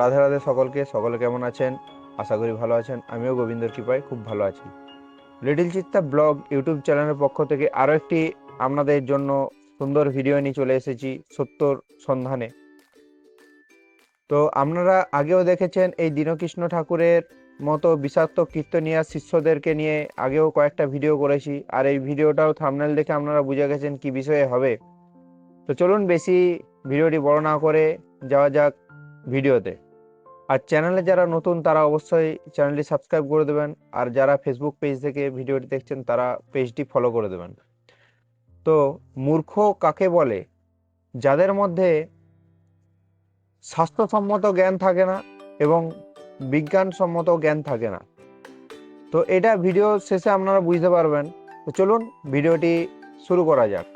রাধে রাধে সকলকে, সকলে কেমন আছেন? আশা করি ভালো আছেন। আমিও গোবিন্দর কৃপায় খুব ভালো আছি। লিটিল চিত্তা ব্লগ ইউটিউব চ্যানেলের পক্ষ থেকে আরও একটি আপনাদের জন্য সুন্দর ভিডিও নিয়ে চলে এসেছি সত্যর সন্ধানে। তো আপনারা আগেও দেখেছেন এই দীনকৃষ্ণ ঠাকুরের মতো বিষাক্ত কীর্তনিয়া শিষ্যদেরকে নিয়ে আগেও কয়েকটা ভিডিও করেছি। আর এই ভিডিওটাও থামনেল দেখে আপনারা বুঝে গেছেন কি বিষয়ে হবে। তো চলুন বেশি ভিডিওটি বড় না করে যাওয়া যাক ভিডিওতে আর চ্যানেলে যারা নতুন, তারা অবশ্যই চ্যানেলটি সাবস্ক্রাইব করে দেবেন। আর যারা ফেসবুক পেজ থেকে ভিডিওটি দেখছেন, তারা পেজটি ফলো করে দেবেন। তো মূর্খ কাকে বলে? যাদের মধ্যে স্বাস্থ্যসম্মত জ্ঞান থাকে না এবং বিজ্ঞানসম্মত জ্ঞান থাকে না। তো এটা ভিডিও শেষে আপনারা বুঝতে পারবেন। তো চলুন, ভিডিওটি শুরু করা যাক।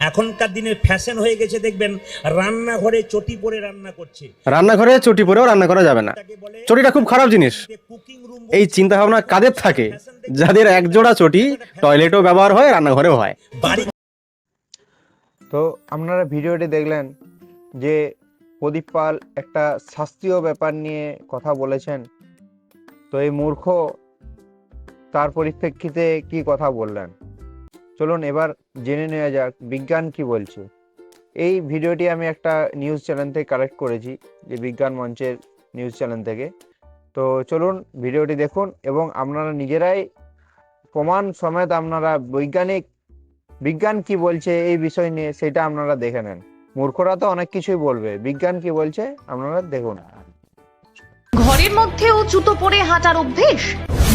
এখনকার দিনের ফ্যাশন হয়ে গেছে দেখবেন রান্নাঘরে চটি পরে রান্না করছে। রান্নাঘরে চটি পরেও রান্না করা যাবে না। চটিটা খুব খারাপ জিনিস। এই চিন্তা ভাবনা কাদের থাকে? যাদের এক জোড়া চটি টয়লেটও ব্যবহার হয় রান্নাঘরেও হয়। বাড়ি তো আপনারা ভিডিওটি দেখলেন যে প্রদীপ পাল একটা শাস্ত্রীয় ব্যাপার নিয়ে কথা বলেছেন। তো এই মূর্খ তার পরিপ্রেক্ষিতে কি কথা বললেন? চলুন এবার জেনে নেওয়া যাক, বিজ্ঞান কি বলছে? এই ভিডিওটি আমি একটা নিউজ চ্যানেল থেকে কালেক্ট করেছি, যে বিজ্ঞান মঞ্চের নিউজ চ্যানেল থেকে। তো চলুন ভিডিওটি দেখুন, এবং আপনারা নিজেরাই প্রমাণ সমেত আপনারা বৈজ্ঞানিক বিজ্ঞান কি বলছে এই বিষয় নিয়ে সেটা আপনারা দেখে নেন। মূর্খরা তো অনেক কিছুই বলবে, বিজ্ঞান কি বলছে আপনারা দেখুন। ঘরের মধ্যেও জুতো পরে হাঁটার অভ্যেস?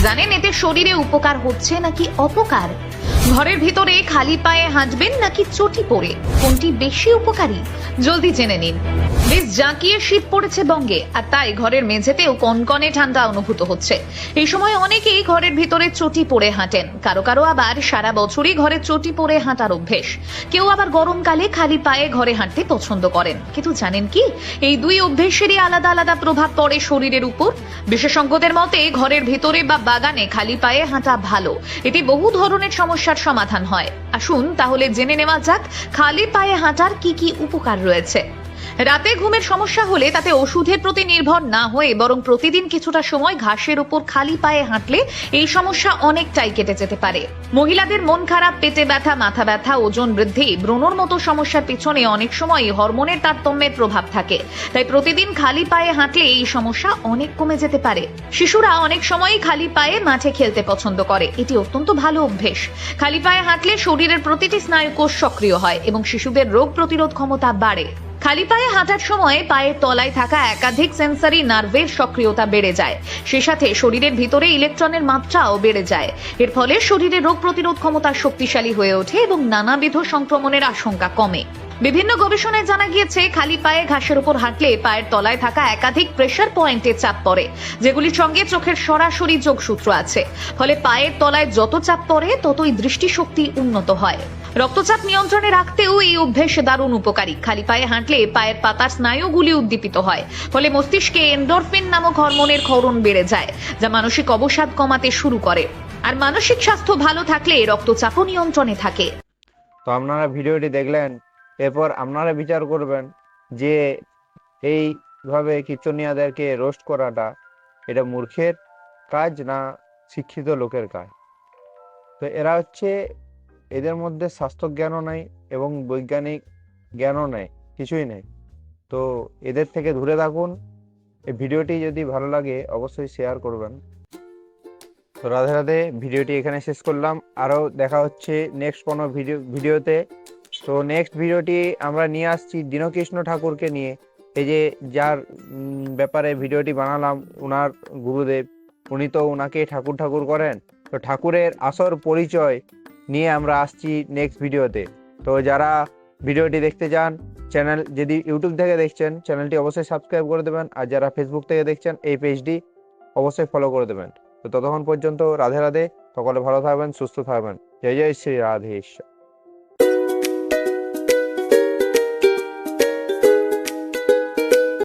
জানেন এতে শরীরে উপকার হচ্ছে নাকি অপকার? ঘরের ভিতরে খালি পায়ে হাঁটবেন নাকি চটি পরে? কোনটি বেশি উপকারী? জলদি জেনে নিন। বেশ জাঁকিয়ে শীত পড়েছে বঙ্গে, আর তাই ঘরের মেঝেতেও কনকনে ঠান্ডা অনুভূত হচ্ছে। এই সময় অনেকেই ঘরের ভিতরে চটি পরে হাঁটেন। কারও কারও আবার সারা বছরই ঘরে চটি পরে হাঁটার অভ্যেস। কেউ আবার গরমকালে খালি পায়ে ঘরে হাঁটতে পছন্দ করেন। কিন্তু জানেন কি? এই দুই অভ্যেসেরই আলাদা আলাদা প্রভাব পড়ে শরীরের উপর। বিশেষজ্ঞদের মতে, ঘরের ভিতরে বা বাগানে খালি পায়ে হাঁটা ভালো। এটি বহু ধরনের সমস্যার সমাধান হয়। আসুন তাহলে জেনে নেওয়া যাক, খালি পায়ে হাঁটার কি কি উপকার রয়েছে। রাতে ঘুমের সমস্যা হলে তাতে ওষুধের প্রতি নির্ভর না হয়ে বরং প্রতিদিন কিছুটা সময় ঘাসের উপর খালি পায়ে হাঁটলে এই সমস্যা অনেকটাই কেটে যেতে পারে। মহিলাদের মন খারাপ, পেটে ব্যথা, মাথা ব্যথা, ওজন বৃদ্ধি, ব্রণর মতো সমস্যার পিছনে অনেক সময় হরমোনের তারতম্যের প্রভাব থাকে। তাই প্রতিদিন খালি পায়ে হাঁটলে এই সমস্যা অনেক কমে যেতে পারে। শিশুরা অনেক সময়ই খালি পায়ে মাঠে খেলতে পছন্দ করে। এটি অত্যন্ত ভালো অভ্যেস। খালি পায়ে হাঁটলে শরীরের প্রতিটি স্নায়ুকোষ সক্রিয় হয় এবং শিশুদের রোগ প্রতিরোধ ক্ষমতা বাড়ে। খালি পায়ে হাঁটার সময় পায়ের তলায় থাকা একাধিক সেন্সারি নার্ভের সক্রিয়তা বেড়ে যায়। সে সাথে শরীরের ভিতরে ইলেকট্রনের মাত্রাও বেড়ে যায়। এর ফলে শরীরে রোগ প্রতিরোধ ক্ষমতা শক্তিশালী হয়ে ওঠে এবং নানাবিধ সংক্রমণের আশঙ্কা কমে। বিভিন্ন গবেষণায় জানা গিয়েছে, খালি পায়ে ঘাসের উপর হাঁটলে পায়ের তলায় থাকা একাধিক প্রেশার পয়েন্টে চাপ পড়ে, যেগুলির সঙ্গে চোখের সরাসরি যোগসূত্র আছে। ফলে পায়ের তলায় যত চাপ পড়ে, ততই দৃষ্টিশক্তি উন্নত হয়। রক্তচাপ নিয়ন্ত্রণে রাখতেও এই অভ্যেস দারুণ উপকারী। খালি পায়ে হাঁটলে পায়ের পাতার স্নায়ুগুলি উদ্দীপিত হয়। ফলে মস্তিষ্কে এন্ডরফিন নামক হরমোনের ক্ষরণ বেড়ে যায়, যা মানসিক অবসাদ কমাতে শুরু করে। আর মানসিক স্বাস্থ্য ভালো থাকলে রক্তচাপও নিয়ন্ত্রণে থাকে। তো আপনারা ভিডিওটি দেখলেন, এরপর আপনারা বিচার করবেন যে এইভাবে কীর্তনিয়াদেরকে রোস্ট করাটা এটা মূর্খের কাজ না শিক্ষিত লোকের কাজ। তো এরা হচ্ছে এদের মধ্যে স্বাস্থ্য জ্ঞানও নাই এবং বৈজ্ঞানিক জ্ঞানও নেই, কিছুই নেই। তো এদের থেকে দূরে থাকুন। এই ভিডিওটি যদি ভালো লাগে, অবশ্যই শেয়ার করবেন। তো রাধে রাধে, ভিডিওটি এখানে শেষ করলাম। আরও দেখা হচ্ছে নেক্সট কোনো ভিডিও, ভিডিওতে। তো নেক্সট ভিডিওটি আমরা নিয়ে আসছি দীনকৃষ্ণ ঠাকুরকে নিয়ে। এই যে যার ব্যাপারে ভিডিওটি বানালাম ওনার গুরুদেব, উনি তো ওনাকে ঠাকুর ঠাকুর করেন। তো ঠাকুরের আসর পরিচয় নিয়ে আমরা আসছি নেক্সট ভিডিওতে তো যারা ভিডিওটি দেখতে চান চ্যানেল যদি ইউটিউব থেকে দেখছেন চ্যানেলটি অবশ্যই সাবস্ক্রাইব করে দেবেন। আর যারা ফেসবুক থেকে দেখছেন, এই পেজটি অবশ্যই ফলো করে দেবেন। তো ততক্ষণ পর্যন্ত রাধে রাধে, সকলে ভালো থাকবেন, সুস্থ থাকবেন। জয় জয় শ্রী রাধেশ্বর।